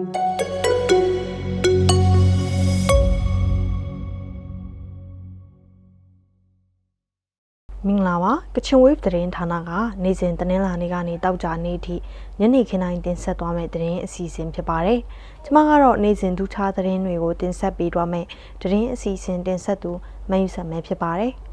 မင်္ဂလာပါကချင်ဝေးသတင်းဌာနကနေ့စဉ်သတင်းလာနေကနေတောက်ကြနေ့အထိညနေခင်းတိုင်းတင်ဆက်သွားမယ့်သတင်းအစီအစဉ်ဖြစ်ပါတယ်။ကျွန်မကတော့နေ့စဉ်ဒူးခြားသတင်းတွေကိုတင်ဆက်ပေးသွားမယ့်သတင်းအစီအစဉ်တင်ဆက်သူမယူဆက်မဲဖြစ်ပါတယ်။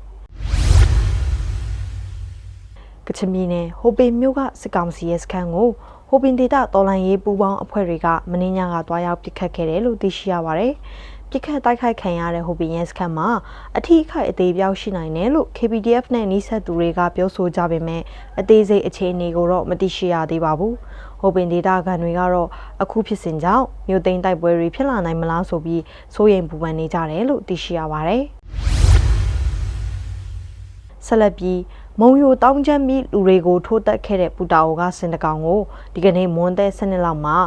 ချင်ပြည်နယ်ဟိုပင်မြို့ကစစ်ကောင်စီရဲ့စခန်းကိုဟိုပင်ဒေတာတော်လိုင်းရေးပူးပေါင်းအဖွဲ့တွေကမင်းညကတွားရောက်ပစ်ခတ်ခဲ့တယ်လို့သိရှိရပါတယ်။ပစ်ခတ်တိုက်ခိုက်ခံရတဲ့ဟိုပင်ရဲစခန်းမှာအထီးအခိုက်အသေးပြောက်ရှိနိုင်တယ်လို့ KPDF နဲ့နှိဆက်သူတွေကပြောဆိုကြပေမဲ့အသေးစိတ်အခြေအနေကိုတော့မသိရှိရသေးပါဘူး။ဟိုပင်ဒေတာခံတွေကတော့အခုဖြစ်စဉ်ကြောင့်မြို့သိမ်းတိုက်ပွဲတွေဖြစ်လာနိုင်မလားဆိုပြီးစိုးရိမ်ပူပန်နေကြတယ်လို့သိရှိရပါတယ်။ဆက်လက်ပြီး မုံယိုတောင်းချမ်းပြီးလူတွေကိုထိုးတက်ခဲ့တဲ့ပူတာအိုကစင်တကောင်ကိုဒီကနေ့မွန်းတဲ့စနစ်လောက်မှာ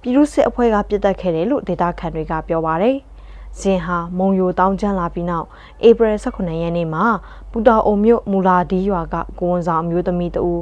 ပြည်သူစစ်အဖွဲ့ကပြစ်တက်ခဲ့တယ်လို့ဒေတာခန်တွေကပြောပါတယ်။ဇင်ဟာမုံယိုတောင်းချမ်းလာပြီးနောက်ဧပြီ18ရက်နေ့မှာပူတာအိုမြို့မူလာဒီရွာကကိုဝန်ဆောင်အမျိုးသမီးတဦး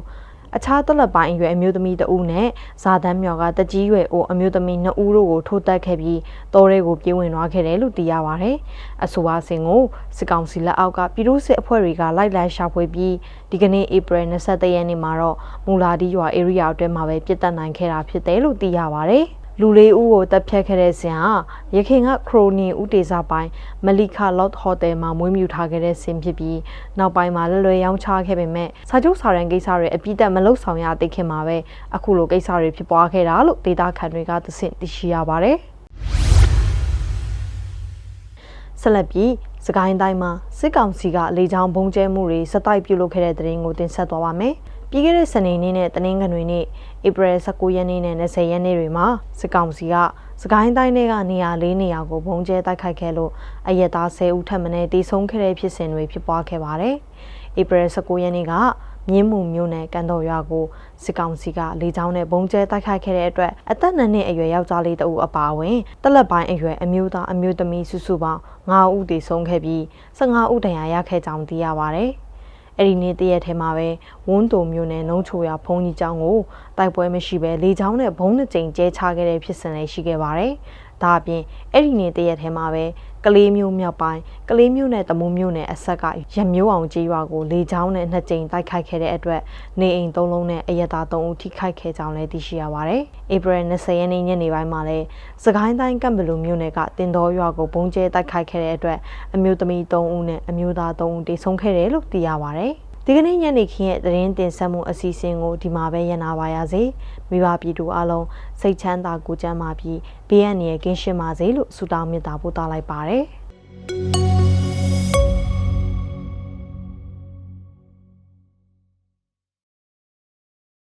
အခြားတလက်ပိုင်းအရွယ်အမျိုးသမီးတဦးနဲ့ဇာတန်းမြော်ကတကြီးရွယ်အိုအမျိုးသမီးနှစ်ဦးတို့ကိုထိုးတက်ခဲ့ပြီးတောထဲကိုပြေးဝင်သွားခဲ့တယ်လို့သိရပါဗျ။အဆိုပါစဉ်ကိုစစ်ကောင်စီလက်အောက်ကပြည်သူ့စစ်အဖွဲ့တွေကလိုက်လံရှာဖွေပြီးဒီကနေ့ဧပြီ23ရက်နေ့မှာတော့မူလာဒီရွာ area အတွင်းမှာပဲပြစ်တက်နိုင်ခဲ့တာဖြစ်တယ်လို့သိရပါဗျ။ လူလေးဦးကိုတပ်ဖြတ်ခဲ့တဲ့ဆင်ဟာရခင်ကခရိုနီဦးတေစာပိုင်းမလီခါလော့ဟိုတယ်မှာမွေးမြူထားခဲ့တဲ့ဆင်ဖြစ်ပြီးနောက်ပိုင်းမှာလွယ်လွယ်ရောင်းချခဲ့ပေမဲ့စာချုပ်စာရန်ကိစ္စတွေအပြည့်တက်မလုပ်ဆောင်ရသိခင်မှာပဲအခုလိုကိစ္စတွေဖြစ်ပွားခဲ့တာလို့ဒေတာခန်တွေကသင့်သိရှိရပါတယ် ဆက်လက်ပြီးစကိုင်းတိုင်းမှာစစ်ကောင်စီကလေကြောင်းဘုံကျဲမှုတွေစတိုက်ပြုလုပ်ခဲ့တဲ့တဲ့ရင်ကိုတင်ဆက်သွားပါမယ်။ပြီးခဲ့တဲ့စနေနေ့နဲ့တနင်္ဂနွေနေ့ဧပြီ19ရက်နေ့နဲ့20ရက်နေ့တွေမှာစစ်ကောင်စီကစကိုင်းတိုင်းတွေက နေရာ၄နေရာကိုဘုံကျဲတိုက်ခိုက်ခဲ့လို့အရက်သား10ဦးထပ်မံတေဆုံးခဲ့တဲ့ဖြစ်စဉ်တွေဖြစ်ပွားခဲ့ပါတယ်။ဧပြီ19ရက်နေ့က မြင်းမှုမျိုးနယ်ကန်တော်ရွာကိုစစ်ကောင်စီကလေကြောင်းနဲ့ဘုံကျဲတိုက်ခိုက်ခဲ့တဲ့အတွက်အသက်၂နှစ်အရွယ်ယောက်ျားလေးတဦးအပါအဝင်တလက်ပိုင်းအရွယ်အမျိုးသားအမျိုးသမီးစုစုပေါင်း9ဦးသေဆုံးခဲ့ပြီး15ဦးဒဏ်ရာရခဲ့ကြောင်းသိရပါဗျ။အဲ့ဒီနေ့တရက်ထဲမှာပဲဝန်းတုံမျိုးနဲ့နှုံးချိုရဘုံကြီးကျောင်းကိုတိုက်ပွဲမရှိပဲလေချောင်းနဲ့ဘုံနှစ်ကြိမ်ကျဲချခဲ့တဲ့ဖြစ်စဉ်လည်းရှိခဲ့ပါတယ်။ ဒါအပြင်အဲ့ဒီနေ့တရက်ထဲမှာပဲကလေးမျိုးမြောက်ပိုင်းကလေးမျိုးနဲ့တမုံမျိုးနဲ့အဆက်ကရမျိုးအောင်ကြီးရွာကိုလေချောင်းနဲ့နှစ်ကြိမ်တိုက်ခိုက်ခဲ့တဲ့အတွက်နေအိမ်သုံးလုံးနဲ့အယက်သားသုံးဦးထိခိုက်ခဲ့ကြောင်းလည်းသိရှိရပါတယ်။ဧပြီ20ရက်နေ့ညနေပိုင်းမှာလည်းစကိုင်းတိုင်းကံဘလူမျိုးနယ်ကတင်တော်ရွာကိုပုံကျဲတိုက်ခိုက်ခဲ့တဲ့အတွက်အမျိုးသမီး3ဦးနဲ့အမျိုးသား3ဦးတေဆုံးခဲ့တယ်လို့သိရပါတယ်။ ဒီကနေ့ညနေခင်းရဲ့သတင်းတင်ဆက်မှုအစီအစဉ်ကိုဒီမှာပဲရနာပါရစေမိဘပြည်သူအလုံးစိတ်ချမ်းသာကိုကြမ်းပါပြီးဘေးအန္တရာယ်ကင်းရှင်းပါစေလို့ဆုတောင်းမေတ္တာပို့သလိုက်ပါတယ်